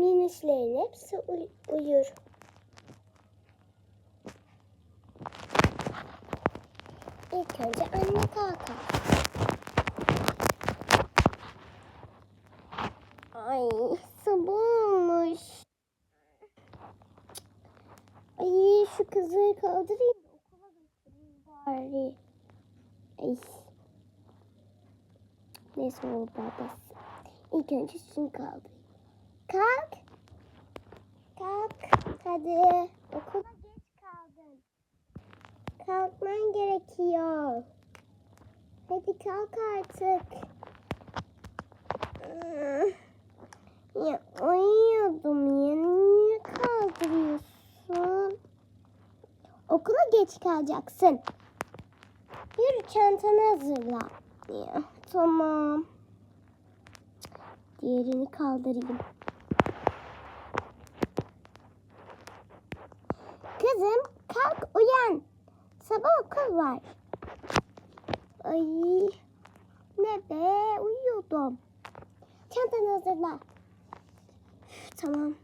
minişlerin hepsi uy- uyur. İlk önce anne kalkar. Ay sabah olmuş. Ay şu kızları kaldırayım da okula götüreyim bari. Ay. Neyse o babası. İlk önce şunu kaldırayım. Kalk. Kalk. Hadi. Okula geç kaldın. Kalkman gerekiyor. Hadi kalk artık. Ya uyuyordum ya. Niye kaldırıyorsun? Okula geç kalacaksın. Yürü çantanı hazırla. Ya, tamam. Diğerini kaldırayım. Kızım kalk uyan. Sabah okul var. Ay ne be uyuyordum. Çantanı hazırla. Tamam.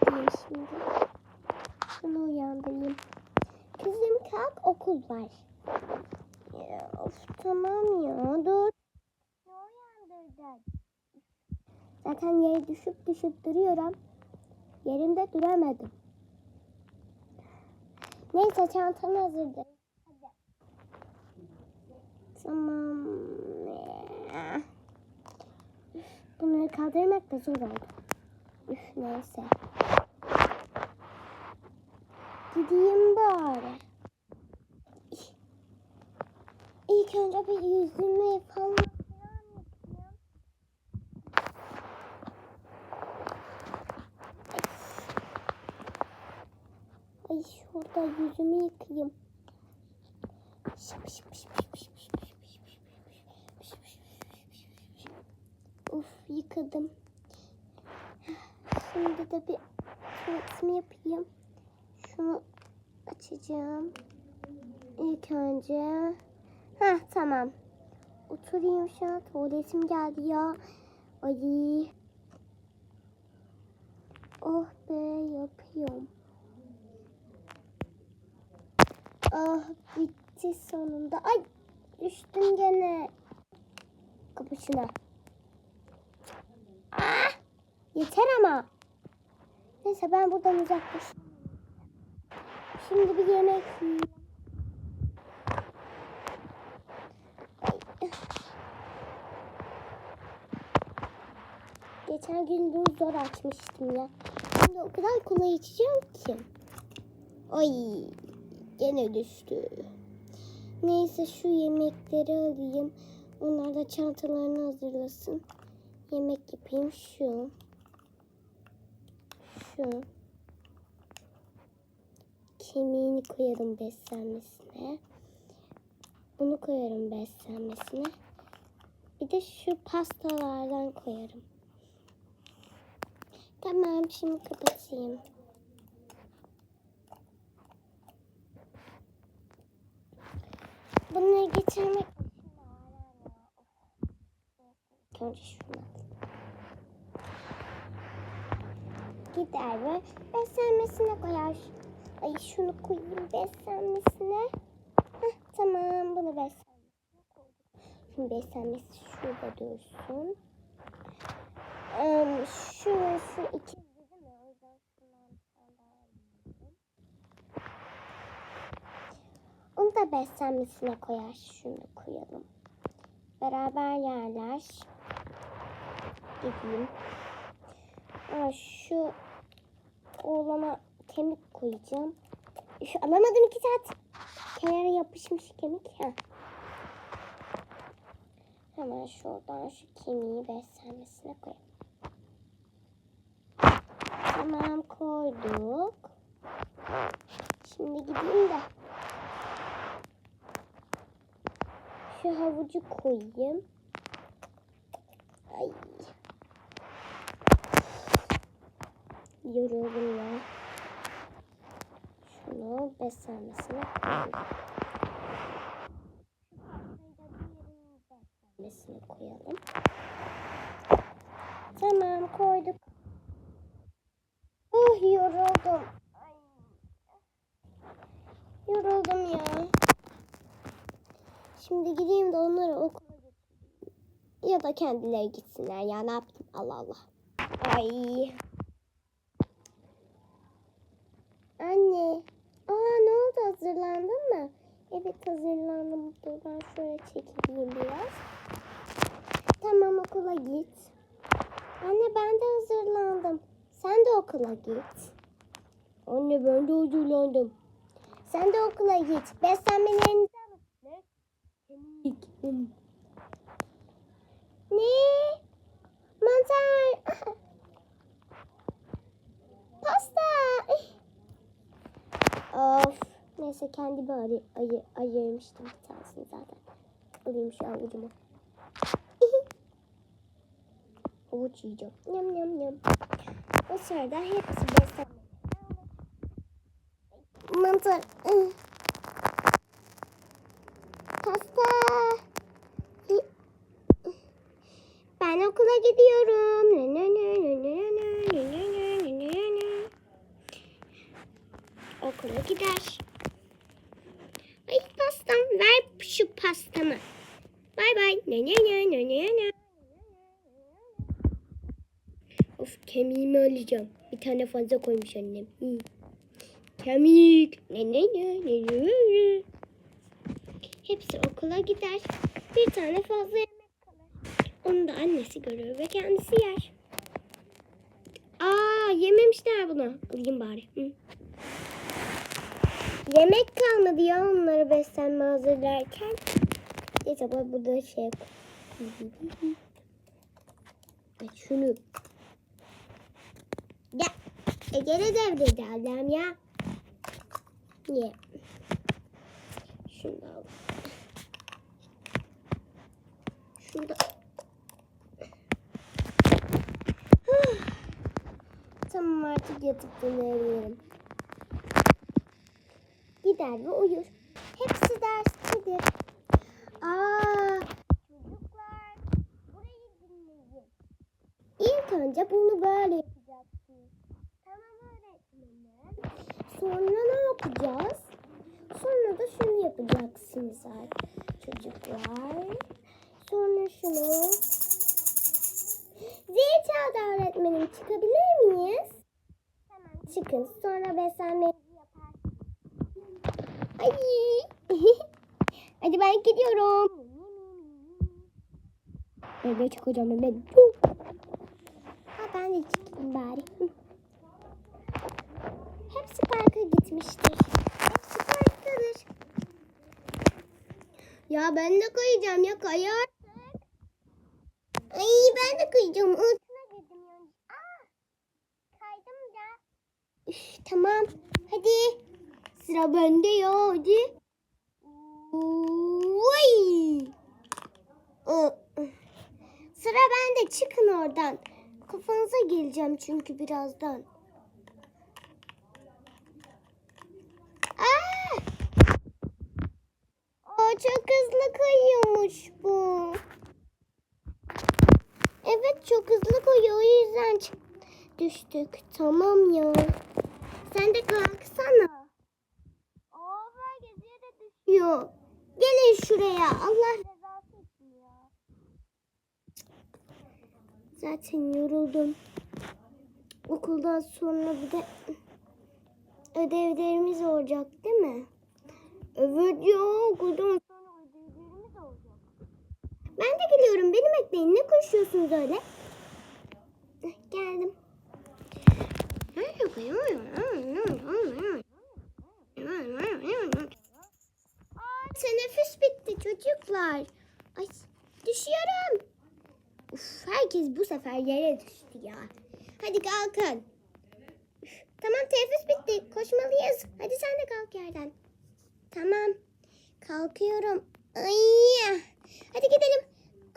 Gideyim şimdi. Şunu uyandırayım. Kızım kalk okul var. Ya, of tamam ya dur. Ne uyandırdın? Zaten yere düşüp düşüp duruyorum. Yerimde duramadım. Neyse çantamı hazırlayayım. Hadi. Tamam. Bunları kaldırmak da zor oldu. Üf neyse. Gideyim bari. İlk önce bir yüzümü falan şıp şıp şıp. Uf yıkadım. Şimdi de bir tuvaletimi yapayım. Şunu açacağım. İlk önce. Heh tamam. Oturayım şu an. Tuvaletim geldi ya. Ay. Oh be yapıyorum. Ah bitti sonunda. Ay düştüm gene. Kapışına. Ah, yeter ama. Neyse ben buradan uzaklaşayım. Şimdi bir yemek yiyeyim. Geçen gün bunu zor açmıştım ya. Şimdi o kadar kolay içeceğim ki. Ay gene düştü. Neyse şu yemekleri alayım. Onlar da çantalarını hazırlasın. Yemek yapayım şu. Şu. Kemiğini koyarım beslenmesine. Bunu koyarım beslenmesine. Bir de şu pastalardan koyarım. Tamam şimdi kapatayım. Bunları geçirmek önce şunu. Gider ve beslenmesine koyar. Ay şunu koyayım beslenmesine. Heh, tamam bunu beslenmesine koydum. Şimdi beslenmesi şurada dursun. Ee, şu şu iki değil mi? O yüzden şundan bir tane daha alayım. Da beslenmesine koyar. Şunu koyalım. Beraber yerler. Gideyim. Aa, şu oğlana kemik koyacağım. Şu alamadım iki saat. Kenara yapışmış kemik. Heh. Hemen şuradan şu kemiği beslenmesine koyalım. Tamam koyduk. Şimdi gideyim de şu havucu koyayım. Ay. Yoruldum ya. Şunu beslenmesine koyalım. Beslenmesine koyalım. Tamam koyduk. Oh yoruldum. Yoruldum ya. Şimdi gideyim de onları okula. Ya da kendileri gitsinler ya ne yapayım Allah Allah. Ay. Anne. Aa ne oldu hazırlandın mı? Evet hazırlandım. Ben şöyle çekileyim biraz. Tamam okula git. Anne ben de hazırlandım. Sen de okula git. Anne ben de hazırlandım. Sen de okula git. Beslenmelerinizi alın. Ne? Kemik. Hmm. Ne? Mantar. Pasta. Of. Neyse kendimi ayır, ayır, ayırmıştım bir tanesini zaten. Alayım şu avucuma. Avuç yiyeceğim. Yam yam yam. O sırada hepsi beslenme. Mantar. Alacağım. Bir tane fazla koymuş annem. Hı. Kemik. Ne ne ne ne ne. Hepsi okula gider. Bir tane fazla yemek kalır. Onu da annesi görür ve kendisi yer. Aa yememişler bunu. Alayım bari. Hı. Yemek kalmadı ya onları beslenme hazırlarken. Neyse bu burada şey şunu. Ya. Ege'ne devredi adam ya. Niye? Şunu da al. Şunu da. tamam artık yatıp dinleyebilirim. Gider ve uyur. Hepsi derstedir. Aa, çocuklar burayı dinleyin. İlk önce bunu böyle yapacaksınız. Tamam öğretmenim. Sonra ne yapacağız? Sonra da şunu yapacaksınız çocuklar. Sonra şunu. Zil çaldı öğretmenim. Çıkabilir miyiz? Tamam çıkın. Sonra beslenmenizi yaparsınız. Ay. Hadi ben gidiyorum. Eve çıkacağım ben. Ha ben de çıkayım bari. Hepsi parka gitmiştir. Hepsi parktadır. Ya ben de kayacağım ya kay artık. Ay ben de kayacağım. Altına girdim yani. Aa, kaydım da. Üf, tamam hadi. Sıra bende ya hadi. Aa, Sıra bende çıkın oradan. Kafanıza geleceğim çünkü birazdan. Aa! Aa, çok hızlı kayıyormuş bu. Evet çok hızlı kayıyor o yüzden düştük. Tamam ya. Sen de kalksana. Aa herkes yere düşüyor. Gelin şuraya. Allah rızası için ya. Zaten yoruldum. Okuldan sonra bir de ödevlerimiz olacak değil mi? Evet ya okuldan sonra ödevlerimiz olacak. Geliyorum. Beni bekleyin. Ne konuşuyorsunuz öyle? Heh, Geldim. Aa, teneffüs bitti çocuklar. Ay düşüyorum. Uf, herkes bu sefer yere düştü ya. Hadi kalkın. Üf, tamam teneffüs bitti. Koşmalıyız. Hadi sen de kalk yerden. Tamam. Kalkıyorum. Ay. Hadi gidelim.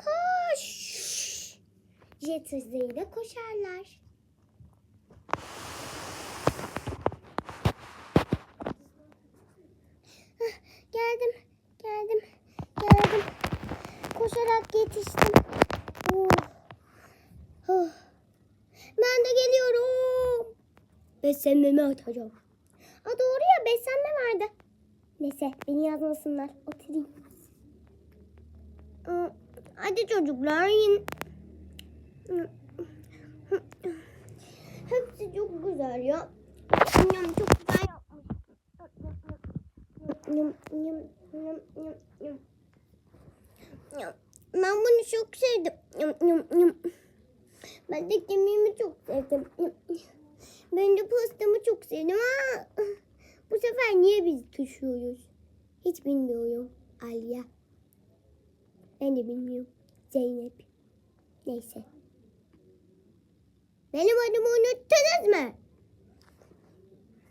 Koş. Jet hızıyla koşarlar. Geldim. Geldim. Geldim. Koşarak yetiştim. Oh. Oh. Ben de geliyorum. Beslenmemi atacağım. Aa, doğru ya beslenme vardı. Neyse beni yazmasınlar. Oturayım. Çocuklar. Hepsi çok güzel ya. Yum, çok güzel yapmış. Ben bunu çok sevdim. Yum, yum, yum. Ben de kemiğimi çok sevdim. Ben de pastamı çok sevdim. Aa, bu sefer niye biz düşüyoruz? Hiç bilmiyorum. Aliye. Ben de bilmiyorum. Zeynep. Neyse. Benim adımı unuttunuz mu?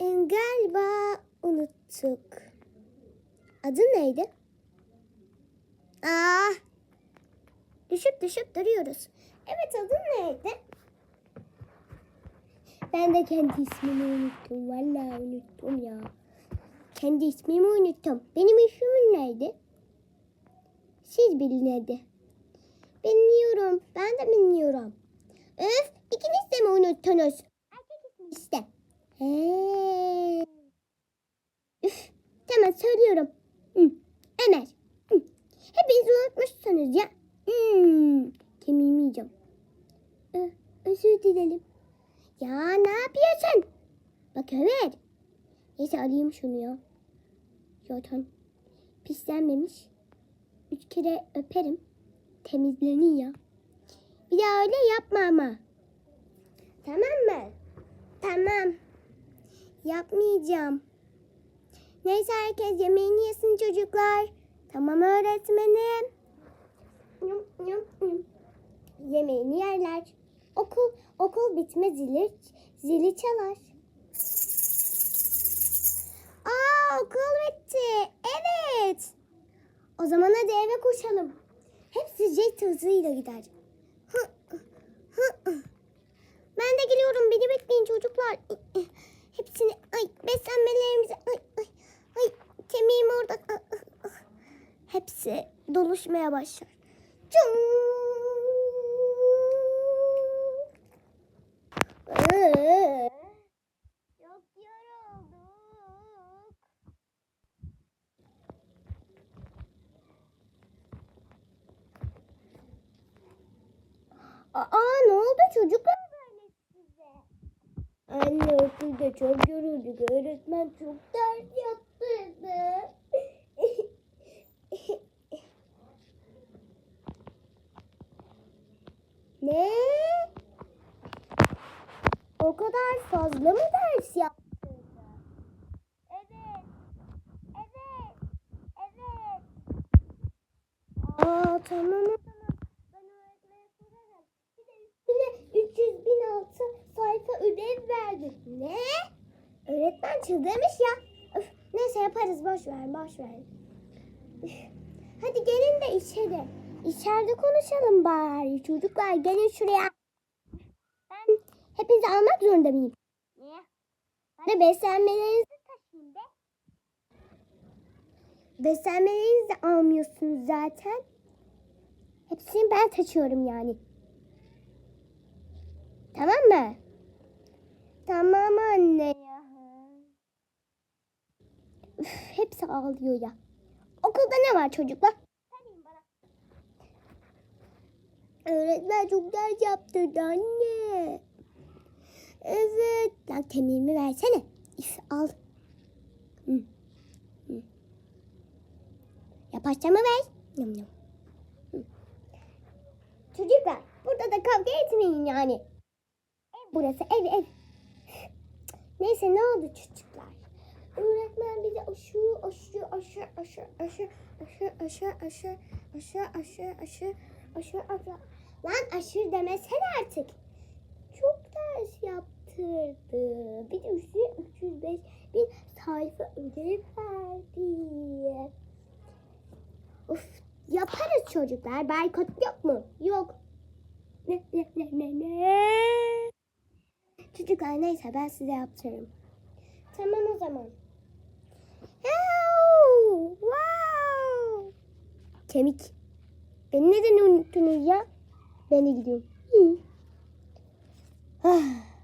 E, galiba unuttuk. Adı neydi? Aa, düşüp düşüp duruyoruz. Evet adın neydi? Ben de kendi ismimi unuttum. Vallahi unuttum ya. Kendi ismimi unuttum. Benim ismim neydi? Siz bilin hadi. Bilmiyorum. Ben de bilmiyorum. Öf ikiniz de mi unuttunuz? Erkek işte. Üf, tamam söylüyorum. Hı. Ömer. Hı. Hepiniz unutmuşsunuz ya. Hmm. Kemiğimi yiyeceğim. Ö, özür dilerim. Ya ne yapıyorsun? Bak Ömer. Neyse alayım şunu ya. Zaten pislenmemiş. Üç kere öperim. Temizleniyor. Bir daha öyle yapma ama. Tamam mı? Tamam. Yapmayacağım. Neyse herkes yemeğini yesin çocuklar. Tamam öğretmenim. Yum, yum, yum. Yemeğini yerler. Okul okul bitme zili zili çalar. Aa okul bitti. Evet. O zaman hadi eve koşalım. Hepsi jet hızıyla gider. Ben de geliyorum. Beni bekleyin çocuklar. Hepsini ay beslenmelerimizi ay ay ay kemiğim orada. Hepsi doluşmaya başlar. Cung. Iı. Çok yorulduk. Aa ne oldu çocuklar böyle size? Anne okulda çok yorulduk. Öğretmen çok ders yaptırdı. ne? O kadar fazla mı ders yaptırdı? Evet. Evet. Evet. Aa tamam o zaman. Ben öğretmene sorarım. Bir de üstüne 300 bin altı ödev verdi. Ne? Öğretmen çıldırmış ya. Öf, neyse yaparız boş ver boş ver. Hadi gelin de içeri. İçeride konuşalım bari. Çocuklar gelin şuraya. Ben hepinizi almak zorunda mıyım? Niye? De beslenmelerinizi taşıyayım be. Beslenmelerinizi de almıyorsunuz zaten. Hepsini ben taşıyorum yani. Tamam mı? Tamam anne ya. Üf, hepsi ağlıyor ya. Okulda ne var çocuklar? Öğretmen çok ders yaptırdı anne. Evet. Lan kemiğimi versene. Üf, al. Hı. Hı. Ya ver. Yum yum. Çocuklar burada da kavga etmeyin yani. Ev burası ev ev. Neyse ne oldu çocuklar? Öğretmen bize aşı aşı aşı aşı aşı aşı aşı aşı aşı aşı aşı aşı Lan aşır demesene artık. Çok ders yaptırdı. Bir de üstüne 305 bin sayfa ödev verdi. Uf, yaparız çocuklar. Baykot yok mu? Yok. Ne ne ne ne ne. Çocuklar neyse ben size yaptırırım. Tamam o zaman. Yahu, Wow. Kemik. Beni neden unuttunuz ya? Ben de gidiyorum. Ah.